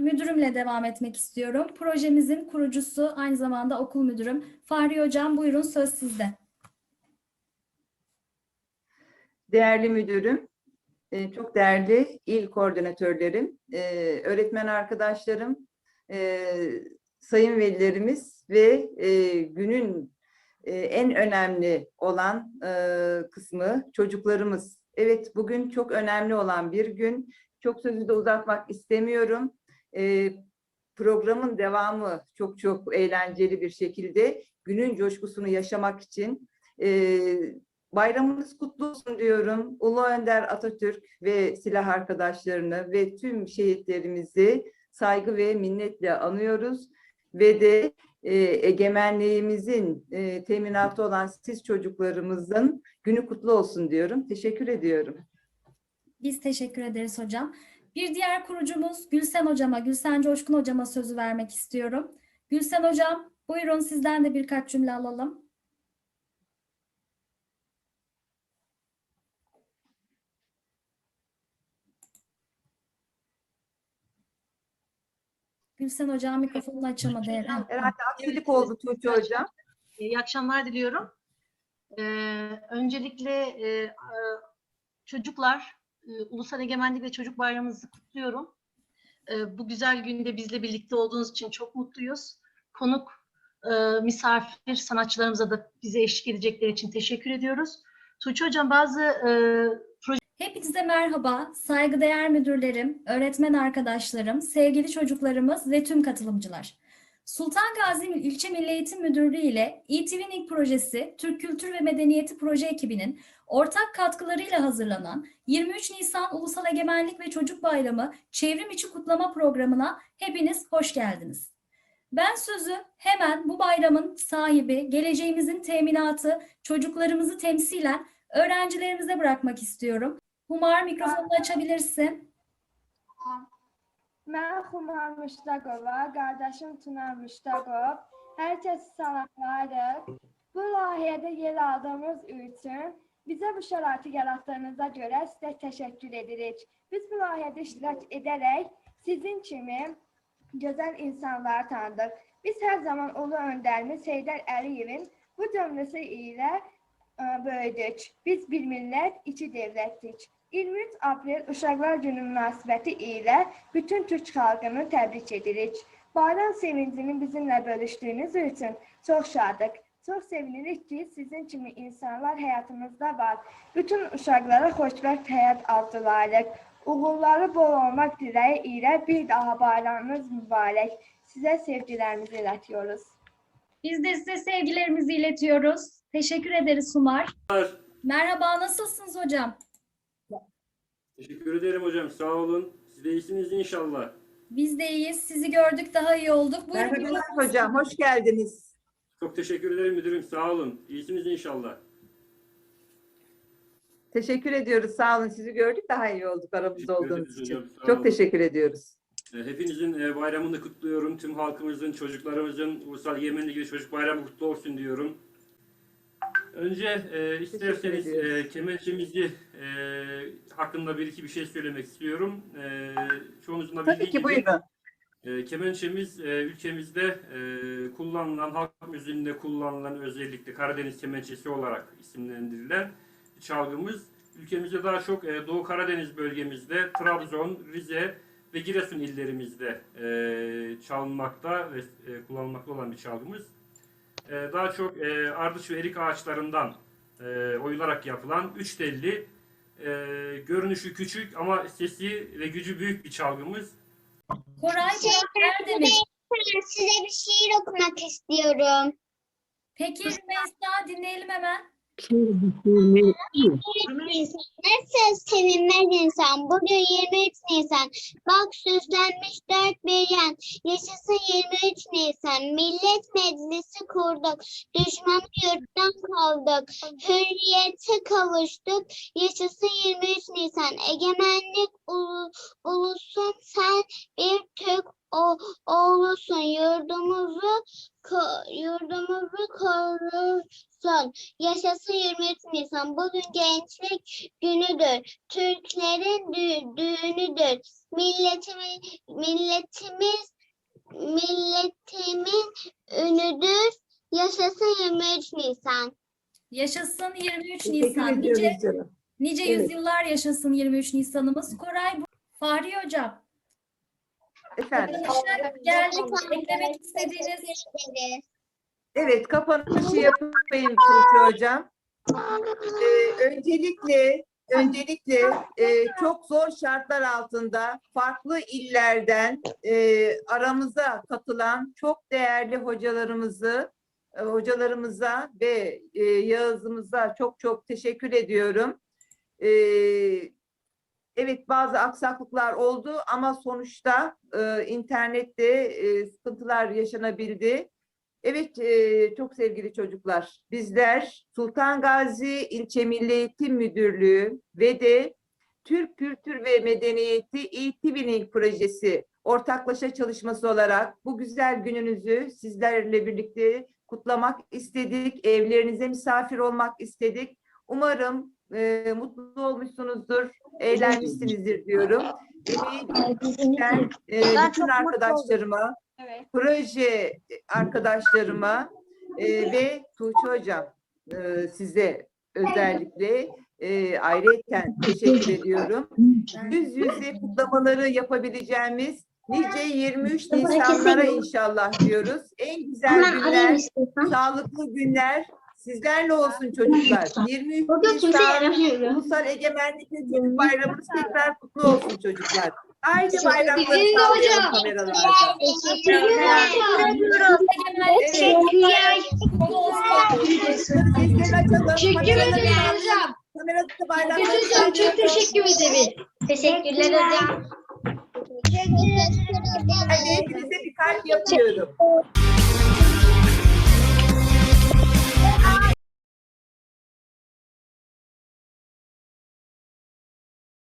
müdürümle devam etmek istiyorum. Projemizin kurucusu aynı zamanda okul müdürüm. Fahri Hocam buyurun söz sizde. Değerli müdürüm, e, çok değerli il koordinatörlerim, e, öğretmen arkadaşlarım, e, sayın velilerimiz ve günün en önemli olan kısmı çocuklarımız. Evet, bugün çok önemli olan bir gün. Çok sözü de uzatmak istemiyorum. E, Programın devamı çok çok eğlenceli bir şekilde günün coşkusunu yaşamak için e, Bayramınız kutlu olsun diyorum. Ulu Önder Atatürk ve silah arkadaşlarını ve tüm şehitlerimizi saygı ve minnetle anıyoruz. Ve de e, egemenliğimizin e, teminatı olan siz çocuklarımızın günü kutlu olsun diyorum. Teşekkür ediyorum. Biz teşekkür ederiz hocam. Bir diğer kurucumuz Gülsen hocama, Gülsen Coşkun hocama sözü vermek istiyorum. Gülsen hocam buyurun sizden de birkaç cümle alalım. Gülsen hocam mikrofonunu açamadı herhalde. Herhalde aksilik oldu Tuğçe Hocam. İyi akşamlar diliyorum. Ee, öncelikle e, e, çocuklar, e, Ulusal Egemenlik ve Çocuk Bayramınızı kutluyorum. E, bu güzel günde bizle birlikte olduğunuz için çok mutluyuz. Konuk, e, misafir sanatçılarımıza da bize eşlik edecekleri için teşekkür ediyoruz. Tuğçe Hocam bazı e, Hepinize merhaba, saygıdeğer müdürlerim, öğretmen arkadaşlarım, sevgili çocuklarımız ve tüm katılımcılar. Sultan Gazi İlçe Milli Eğitim Müdürlüğü ile e-Twinning projesi, Türk Kültür ve Medeniyeti proje ekibinin ortak katkılarıyla hazırlanan 23 Nisan Ulusal Egemenlik ve Çocuk Bayramı Çevrim İçi Kutlama Programı'na hepiniz hoş geldiniz. Ben sözü hemen bu bayramın sahibi, geleceğimizin teminatı, çocuklarımızı temsilen öğrencilerimize bırakmak istiyorum. Humar mikrofonunu açabilirsin. Mən Xumar Müştaqova, qardaşım Tunar Müştaqov. Hər kəsi salamlayırıq. Bu layihədə yer aldığımız üçün bizə bu şəraiti yaratdığınıza görə sizə təşəkkür edirik. Biz bu layihədə iştirak edərək sizin kimi gözəl insanları tanıdıq. Biz hər zaman ulu öndərimiz Heydər Əliyevin bu cümləsi ilə böyüdük. Biz bir millət, iki dövlətdik. 23 aprel Uşaqlar Günü münasibəti ilə bütün Türk xalqını təbrik edirik. Bayram sevincini bizimlə bölüşdüyünüz üçün çox şadıq. Çox sevinirik ki, sizin kimi insanlar həyatımızda var. Bütün uşaqlara xoşbəxt həyat arzulayırıq. Uğurları bol olmaq diləyi ilə bir daha bayramınız mübarək. Sizə sevgilərimizi iletiyoruz. Biz de size sevgilerimizi iletiyoruz. Teşekkür ederiz Humar. Merhaba, nasılsınız hocam? Teşekkür ederim hocam. Sağ olun. Siz de iyisiniz inşallah. Biz de iyiyiz. Sizi gördük, daha iyi olduk. Buyurun. Merhabalar hocam, hoş geldiniz. Çok teşekkür ederim müdürüm. Sağ olun. İyisiniz inşallah. Teşekkür ediyoruz. Sağ olun. Sizi gördük daha iyi olduk aramızda Teşekkür olduğunuz için. hocam, sağ Çok olun. teşekkür ediyoruz. E, Hepinizin e, bayramını kutluyorum. Tüm halkımızın, çocuklarımızın Ulusal Yemenli gibi Çocuk Bayramı kutlu olsun diyorum. Önce e, isterseniz e, kemençemizi e, hakkında bir iki bir şey söylemek istiyorum. E, çoğunuzun da Tabii bildiği ki gibi buyurun. E, kemençemiz e, ülkemizde e, kullanılan, halk müziğinde kullanılan özellikle Karadeniz kemençesi olarak isimlendirilen çalgımız ülkemizde daha çok e, Doğu Karadeniz bölgemizde Trabzon, Rize ve Giresun illerimizde e, çalınmakta ve e, kullanılmakta olan bir çalgımız. E, daha çok e, ardıç ve erik ağaçlarından e, oyularak yapılan üç telli, e, görünüşü küçük ama sesi ve gücü büyük bir çalgımız. Koray Burak Erdemir. Size bir şiir okumak istiyorum. Peki Rümeysa dinleyelim hemen. Nasıl sevinmez insan? Bugün 23 Nisan. Bak süslenmiş dört bir. Yaşasın 23 Nisan. Millet Meclisi kurduk. Düşmanı yurttan kovduk. Hürriyete kavuştuk. Yaşasın 23 Nisan. Egemenlik 23 Nisan. Bugün gençlik günüdür. Türklerin dü- düğünüdür. milletimiz, milletimiz, milletimin ünüdür. Yaşasın 23 Nisan. Yaşasın 23 Teşekkür Nisan. Nice, nice Evet. yüzyıllar yaşasın 23 Nisan'ımız. Koray, Fahri Hocam. Efendim. Arkadaşlar geldik. Eklemek istediğiniz. Evet, kapanışı yapayım Tuğçe Hocam. Ee, öncelikle, öncelikle e, çok zor şartlar altında farklı illerden e, aramıza katılan çok değerli hocalarımızı, e, hocalarımıza ve e, Yağız'ımıza çok çok teşekkür ediyorum. E, evet bazı aksaklıklar oldu ama sonuçta e, internette e, sıkıntılar yaşanabildi. Evet, e, çok sevgili çocuklar, bizler Sultan Gazi İlçe Milli Eğitim Müdürlüğü ve de Türk Kültür ve Medeniyeti e-Twinning projesi ortaklaşa çalışması olarak bu güzel gününüzü sizlerle birlikte kutlamak istedik. Evlerinize misafir olmak istedik. Umarım e, mutlu olmuşsunuzdur, eğlenmişsinizdir diyorum. Emeği geçen, e, bütün arkadaşlarıma, Evet. proje arkadaşlarıma e, ve Tuğçe Hocam e, size özellikle e, ayrıyeten teşekkür ediyorum. Yüz yüze kutlamaları yapabileceğimiz nice 23 Nisanlara inşallah diyoruz. En güzel günler, sağlıklı günler sizlerle olsun çocuklar. 23 Nisan Ulusal Egemenlik ve Çocuk Bayramınız tekrar kutlu olsun çocuklar. Haydi bayramları sağlayalım kameralarda. Teşekkürler. Açalım. Kameraları sağlayalım. Kamerada bayramları sağlayalım. ederim. Teşekkürler hocam. Hadi hepinize bir kalp yapıyorum.